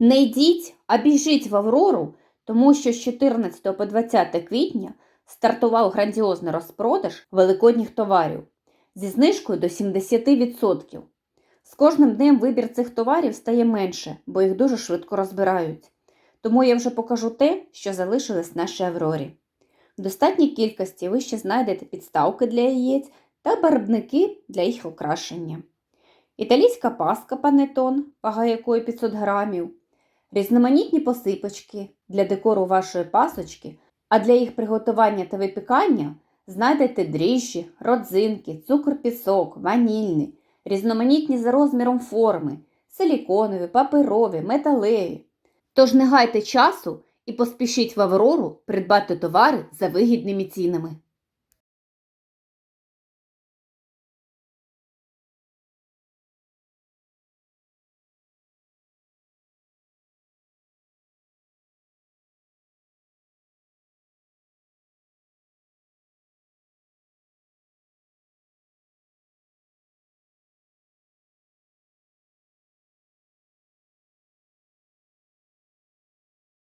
Не йдіть, а біжіть в Аврору, тому що з 14 по 20 квітня стартував грандіозний розпродаж великодніх товарів зі знижкою до 70%. З кожним днем вибір цих товарів стає менше, бо їх дуже швидко розбирають. Тому я вже покажу те, що залишилось в нашій Аврорі. В достатній кількості ви ще знайдете підставки для яєць та барвники для їх окрашення. Італійська паска панетон, вага якої 500 грамів, різноманітні посипочки для декору вашої пасочки, а для їх приготування та випікання знайдете дріжджі, родзинки, цукор-пісок, ванільний, різноманітні за розміром форми, силіконові, паперові, металеві. Тож не гайте часу і поспішіть в Аврору придбати товари за вигідними цінами.